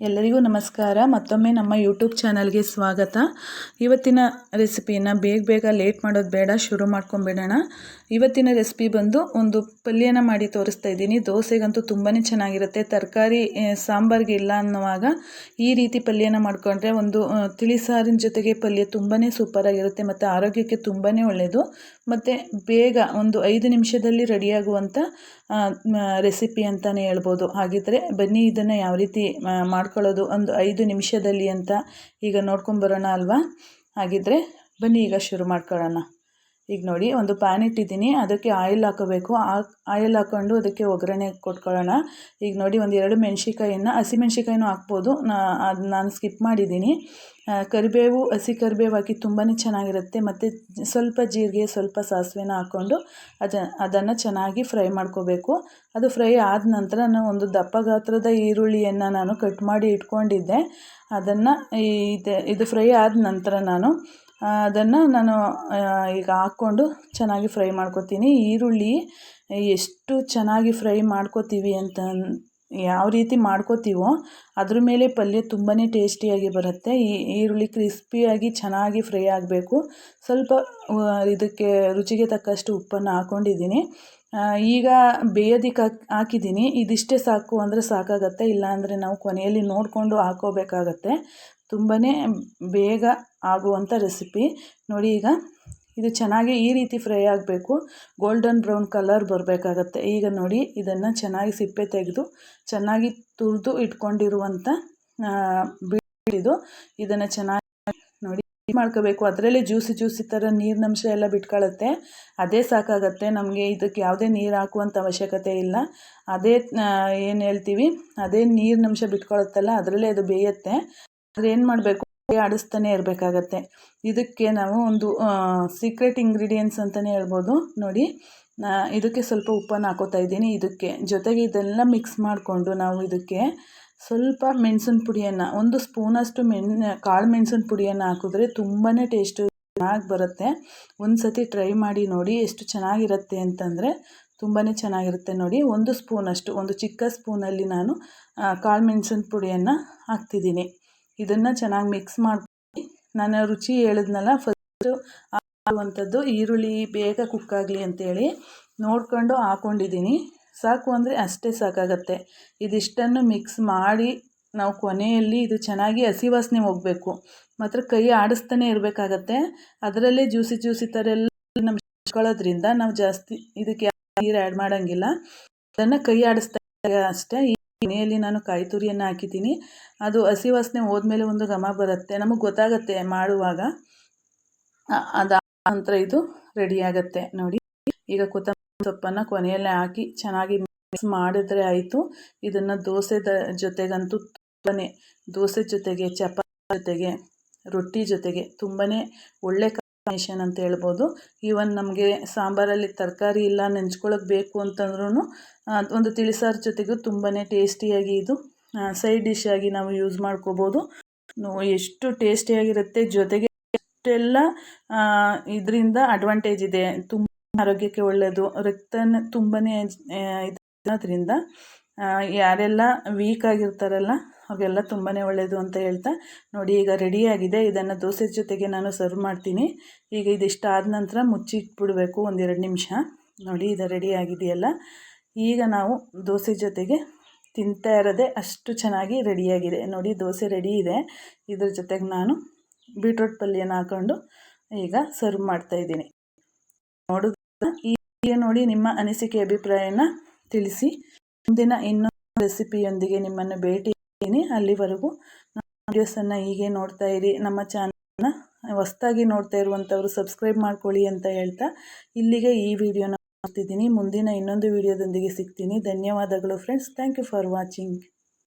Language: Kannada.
ಎಲ್ಲರಿಗೂ ನಮಸ್ಕಾರ. ಮತ್ತೊಮ್ಮೆ ನಮ್ಮ ಯೂಟ್ಯೂಬ್ ಚಾನಲ್ಗೆ ಸ್ವಾಗತ. ಇವತ್ತಿನ ರೆಸಿಪಿಯನ್ನು ಬೇಗ ಬೇಗ ಲೇಟ್ ಮಾಡೋದು ಬೇಡ, ಶುರು ಮಾಡ್ಕೊಂಬಿಡೋಣ ಇವತ್ತಿನ ರೆಸಿಪಿ ಬಂದು ಒಂದು ಪಲ್ಯನ ಮಾಡಿ ತೋರಿಸ್ತಾ ಇದ್ದೀನಿ. ದೋಸೆಗಂತೂ ತುಂಬಾ ಚೆನ್ನಾಗಿರುತ್ತೆ. ತರಕಾರಿ ಸಾಂಬಾರ್ಗೆ ಇಲ್ಲ ಅನ್ನುವಾಗ ಈ ರೀತಿ ಪಲ್ಯನ ಮಾಡಿಕೊಂಡ್ರೆ ಒಂದು ತಿಳಿಸಾರಿನ ಜೊತೆಗೆ ಪಲ್ಯ ತುಂಬಾ ಸೂಪರಾಗಿರುತ್ತೆ ಮತ್ತು ಆರೋಗ್ಯಕ್ಕೆ ತುಂಬಾ ಒಳ್ಳೆಯದು ಮತ್ತು ಬೇಗ ಒಂದು ಐದು ನಿಮಿಷದಲ್ಲಿ ರೆಡಿಯಾಗುವಂಥ ರೆಸಿಪಿ ಅಂತಲೇ ಹೇಳ್ಬೋದು. ಹಾಗಿದ್ದರೆ ಬನ್ನಿ ಇದನ್ನು ಯಾವ ರೀತಿ ಮಾಡ್ಕೊಳ್ಳೋದು ಒಂದು ಐದು ನಿಮಿಷದಲ್ಲಿ ಅಂತ ಈಗ ನೋಡ್ಕೊಂಬರೋಣ ಅಲ್ವಾ? ಹಾಗಿದ್ದರೆ ಬನ್ನಿ ಈಗ ಶುರು ಮಾಡ್ಕೊಳ್ಳೋಣ. ಈಗ ನೋಡಿ, ಒಂದು ಪ್ಯಾನ್ ಇಟ್ಟಿದ್ದೀನಿ. ಅದಕ್ಕೆ ಆಯಿಲ್ ಹಾಕೋಬೇಕು. ಆಯಿಲ್ ಹಾಕ್ಕೊಂಡು ಅದಕ್ಕೆ ಒಗ್ಗರಣೆ ಕೊಟ್ಕೊಳ್ಳೋಣ. ಈಗ ನೋಡಿ, ಒಂದು ಎರಡು ಮೆಣ್ಸಿಕಾಯಿನ ಹಸಿಮೆಣ್ಸಿಕಾಯಿನೂ ಹಾಕ್ಬೋದು. ಅದು ನಾನು ಸ್ಕಿಪ್ ಮಾಡಿದ್ದೀನಿ. ಕರಿಬೇವು, ಹಸಿ ಕರಿಬೇವು ಹಾಕಿ ತುಂಬಾ ಚೆನ್ನಾಗಿರುತ್ತೆ. ಮತ್ತು ಸ್ವಲ್ಪ ಜೀರಿಗೆ, ಸ್ವಲ್ಪ ಸಾಸಿವೆನ ಹಾಕ್ಕೊಂಡು ಅದ, ಅದನ್ನು ಚೆನ್ನಾಗಿ ಫ್ರೈ ಮಾಡ್ಕೋಬೇಕು. ಅದು ಫ್ರೈ ಆದ ನಂತರ ನಾನು ಒಂದು ದಪ್ಪ ಗಾತ್ರದ ಈರುಳ್ಳಿಯನ್ನು ನಾನು ಕಟ್ ಮಾಡಿ ಇಟ್ಕೊಂಡಿದ್ದೆ. ಅದನ್ನು ಇದು ಫ್ರೈ ಆದ ನಂತರ ನಾನು ಅದನ್ನು ನಾನು ಈಗ ಹಾಕ್ಕೊಂಡು ಚೆನ್ನಾಗಿ ಫ್ರೈ ಮಾಡ್ಕೊತೀನಿ. ಈರುಳ್ಳಿ ಎಷ್ಟು ಚೆನ್ನಾಗಿ ಫ್ರೈ ಮಾಡ್ಕೋತೀವಿ ಅಂತ ಯಾವ ರೀತಿ ಮಾಡ್ಕೋತೀವೋ ಅದ್ರ ಮೇಲೆ ಪಲ್ಯ ತುಂಬಾ ಟೇಸ್ಟಿಯಾಗಿ ಬರುತ್ತೆ. ಈ, ಈರುಳ್ಳಿ ಕ್ರಿಸ್ಪಿಯಾಗಿ ಚೆನ್ನಾಗಿ ಫ್ರೈ ಆಗಬೇಕು. ಸ್ವಲ್ಪ ಇದಕ್ಕೆ ರುಚಿಗೆ ತಕ್ಕಷ್ಟು ಉಪ್ಪನ್ನು ಹಾಕ್ಕೊಂಡಿದ್ದೀನಿ ಈಗ ಬೇಯೋದಿಕ್ಕೆ ಹಾಕಿ, ಹಾಕಿದ್ದೀನಿ. ಇದಿಷ್ಟೇ ಸಾಕು ಅಂದರೆ ಸಾಕಾಗತ್ತೆ. ಇಲ್ಲಾಂದರೆ ನಾವು ಕೊನೆಯಲ್ಲಿ ನೋಡಿಕೊಂಡು ಹಾಕೋಬೇಕಾಗತ್ತೆ. ತುಂಬಾ ಬೇಗ ಆಗುವಂಥ ರೆಸಿಪಿ. ನೋಡಿ ಈಗ ಇದು ಚೆನ್ನಾಗಿ ಈ ರೀತಿ ಫ್ರೈ ಆಗಬೇಕು. ಗೋಲ್ಡನ್ ಬ್ರೌನ್ ಕಲರ್ ಬರಬೇಕಾಗತ್ತೆ. ಈಗ ನೋಡಿ ಇದನ್ನು ಚೆನ್ನಾಗಿ ಸಿಪ್ಪೆ ತೆಗೆದು ಚೆನ್ನಾಗಿ ತುರಿದು ಇಟ್ಕೊಂಡಿರುವಂಥ ಬಿಡಿದು ಇದನ್ನು ಚೆನ್ನಾಗಿ ನೋಡಿ ಮಾಡ್ಕೋಬೇಕು. ಅದರಲ್ಲೇ ಜ್ಯೂಸಿ ಜ್ಯೂಸಿ ಥರ ನೀರಿನಂಶ ಎಲ್ಲ ಬಿಟ್ಕೊಳ್ಳುತ್ತೆ ಅದೇ ಸಾಕಾಗತ್ತೆ. ನಮಗೆ ಇದಕ್ಕೆ ಯಾವುದೇ ನೀರು ಹಾಕುವಂಥ ಅವಶ್ಯಕತೆ ಇಲ್ಲ. ಅದೇ ಏನು ಹೇಳ್ತೀವಿ? ಅದೇ ನೀರಿನಂಶ ಬಿಟ್ಕೊಳ್ಳುತ್ತಲ್ಲ ಅದರಲ್ಲೇ ಅದು ಬೇಯುತ್ತೆ. ಅದೇನು ಮಾಡಬೇಕು? ಆಡಿಸ್ತಾನೆ ಇರಬೇಕಾಗತ್ತೆ. ಇದಕ್ಕೆ ನಾವು ಒಂದು ಸೀಕ್ರೆಟ್ ಇಂಗ್ರೀಡಿಯೆಂಟ್ಸ್ ಅಂತಲೇ ಹೇಳ್ಬೋದು. ನೋಡಿ ಇದಕ್ಕೆ ಸ್ವಲ್ಪ ಉಪ್ಪನ್ನು ಹಾಕೋತಾ ಇದ್ದೀನಿ. ಇದಕ್ಕೆ ಜೊತೆಗೆ ಇದೆಲ್ಲ ಮಿಕ್ಸ್ ಮಾಡಿಕೊಂಡು ನಾವು ಇದಕ್ಕೆ ಸ್ವಲ್ಪ ಮೆಣಸಿನ ಪುಡಿಯನ್ನು, ಒಂದು ಸ್ಪೂನಷ್ಟು ಮೆಣ್, ಕಾಳು ಮೆಣಸಿನ ಪುಡಿಯನ್ನು ಹಾಕಿದ್ರೆ ತುಂಬಾ ಟೇಸ್ಟು ಚೆನ್ನಾಗಿ ಬರುತ್ತೆ. ಒಂದು ಸತಿ ಟ್ರೈ ಮಾಡಿ ನೋಡಿ ಎಷ್ಟು ಚೆನ್ನಾಗಿರುತ್ತೆ ಅಂತಂದರೆ ತುಂಬಾ ಚೆನ್ನಾಗಿರುತ್ತೆ ನೋಡಿ. ಒಂದು ಸ್ಪೂನಷ್ಟು, ಒಂದು ಚಿಕ್ಕ ಸ್ಪೂನಲ್ಲಿ ನಾನು ಕಾಳು ಮೆಣಸಿನ ಪುಡಿಯನ್ನು ಹಾಕ್ತಿದ್ದೀನಿ. ಇದನ್ನು ಚೆನ್ನಾಗಿ ಮಿಕ್ಸ್ ಮಾಡಿ ನಾನು ರುಚಿ ಹೇಳಿದ್ನಲ್ಲ ಫಸ್ಟು ಆಗುವಂಥದ್ದು ಈರುಳ್ಳಿ ಬೇಗ ಕುಕ್ಕಾಗಲಿ ಅಂತೇಳಿ ನೋಡಿಕೊಂಡು ಹಾಕ್ಕೊಂಡಿದ್ದೀನಿ ಸಾಕು ಅಂದರೆ ಅಷ್ಟೇ ಸಾಕಾಗತ್ತೆ. ಇದಿಷ್ಟನ್ನು ಮಿಕ್ಸ್ ಮಾಡಿ ನಾವು ಕೊನೆಯಲ್ಲಿ ಇದು ಚೆನ್ನಾಗಿ ಹಸಿ ವಾಸನೆ ಹೋಗಬೇಕು. ಮಾತ್ರ ಕೈ ಆಡಿಸ್ತಾನೆ ಇರಬೇಕಾಗತ್ತೆ. ಅದರಲ್ಲೇ ಜ್ಯೂಸಿ ಜ್ಯೂಸಿ ಥರ ಎಲ್ಲ ನಮ್ಮ ಇಟ್ಕೊಳ್ಳೋದ್ರಿಂದ ನಾವು ಜಾಸ್ತಿ ಇದಕ್ಕೆ ನೀರು ಆ್ಯಡ್ ಮಾಡೋಂಗಿಲ್ಲ. ಅದನ್ನು ಕೈ ಆಡಿಸ್ತಾ ಅಷ್ಟೇ. ಮನೆಯಲ್ಲಿ ನಾನು ಕಾಯಿ ತುರಿಯನ್ನು ಹಾಕಿದ್ದೀನಿ. ಅದು ಹಸಿ ವಾಸನೆ ಹೋದ್ಮೇಲೆ ಒಂದು ಘಮ ಬರುತ್ತೆ. ನಮಗೆ ಗೊತ್ತಾಗುತ್ತೆ ಮಾಡುವಾಗ. ಅದ ನಂತರ ಇದು ರೆಡಿ ಆಗುತ್ತೆ. ನೋಡಿ, ಈಗ ಕೊತ್ತಂಬರಿ ಸೊಪ್ಪನ್ನು ಕೊನೆಯಲ್ಲೇ ಹಾಕಿ ಚೆನ್ನಾಗಿ ಮಿಕ್ಸ್ ಮಾಡಿದ್ರೆ ಆಯಿತು. ಇದನ್ನು ದೋಸೆ ಜೊತೆಗಂತೂ ತುಂಬನೇ, ದೋಸೆ ಜೊತೆಗೆ, ಚಪಾತಿ ಜೊತೆಗೆ, ರೊಟ್ಟಿ ಜೊತೆಗೆ ತುಂಬನೇ ಒಳ್ಳೆ ಕಾಂಬಿನೇಷನ್ ಅಂತ ಹೇಳ್ಬೋದು. ಈವನ್ ನಮಗೆ ಸಾಂಬಾರಲ್ಲಿ ತರಕಾರಿ ಇಲ್ಲ ನೆಂಚ್ಕೊಳ್ಳೋಕೆ ಬೇಕು ಅಂತಂದ್ರೂ ಒಂದು ತಿಳಿಸಾರು ಜೊತೆಗೂ ತುಂಬಾ ಟೇಸ್ಟಿಯಾಗಿ ಇದು ಸೈಡ್ ಡಿಶ್ ಆಗಿ ನಾವು ಯೂಸ್ ಮಾಡ್ಕೋಬೋದು. ಎಷ್ಟು ಟೇಸ್ಟಿಯಾಗಿರುತ್ತೆ ಜೊತೆಗೆ ಎಷ್ಟೆಲ್ಲ ಇದರಿಂದ ಅಡ್ವಾಂಟೇಜ್ ಇದೆ. ತುಂಬ ಆರೋಗ್ಯಕ್ಕೆ ಒಳ್ಳೆಯದು ರಕ್ತನ ತುಂಬಾ ಇದರಿಂದ ಯಾರೆಲ್ಲ ವೀಕ್ ಆಗಿರ್ತಾರಲ್ಲ ಅವೆಲ್ಲ ತುಂಬಾ ಒಳ್ಳೆಯದು ಅಂತ ಹೇಳ್ತಾ ನೋಡಿ ಈಗ ರೆಡಿಯಾಗಿದೆ ಇದನ್ನು ದೋಸೆ ಜೊತೆಗೆ ನಾನು ಸರ್ವ್ ಮಾಡ್ತೀನಿ. ಈಗ ಇದಿಷ್ಟು ಆದ ನಂತರ ಮುಚ್ಚಿ ಇಟ್ಬಿಡಬೇಕು ಒಂದೆರಡು ನಿಮಿಷ. ನೋಡಿ ಇದು ರೆಡಿ ಆಗಿದೆಯಲ್ಲ. ಈಗ ನಾವು ದೋಸೆ ಜೊತೆಗೆ ತಿಂತಾ ಇರೋದೇ ಅಷ್ಟು ಚೆನ್ನಾಗಿ ರೆಡಿಯಾಗಿದೆ ನೋಡಿ ದೋಸೆ ರೆಡಿ ಇದೆ. ಇದ್ರ ಜೊತೆಗೆ ನಾನು ಬೀಟ್ರೋಟ್ ಪಲ್ಯನ ಹಾಕ್ಕೊಂಡು ಈಗ ಸರ್ವ್ ಮಾಡ್ತಾಯಿದ್ದೀನಿ ನೋಡೋದು ಈಗ ನೋಡಿ ನಿಮ್ಮ ಅನಿಸಿಕೆ, ಅಭಿಪ್ರಾಯನ ತಿಳಿಸಿ. ಮುಂದಿನ ಇನ್ನೊಂದು ರೆಸಿಪಿಯೊಂದಿಗೆ ನಿಮ್ಮನ್ನು ಭೇಟಿ ಅಲ್ಲಿವರೆಗೂ ವೀಡಿಯೋಸನ್ನು ಹೀಗೆ ನೋಡ್ತಾ ಇರಿ. ನಮ್ಮ ಚಾನಲ್ನ ಹೊಸ್ದಾಗಿ ನೋಡ್ತಾ ಇರುವಂಥವ್ರು ಸಬ್ಸ್ಕ್ರೈಬ್ ಮಾಡ್ಕೊಳ್ಳಿ ಅಂತ ಹೇಳ್ತಾ ಇಲ್ಲಿಗೆ ಈ ವಿಡಿಯೋನ ನೋಡ್ತಿದ್ದೀನಿ ಮುಂದಿನ ಇನ್ನೊಂದು ವಿಡಿಯೋದೊಂದಿಗೆ ಸಿಗ್ತೀನಿ. ಧನ್ಯವಾದಗಳು friends thank you for watching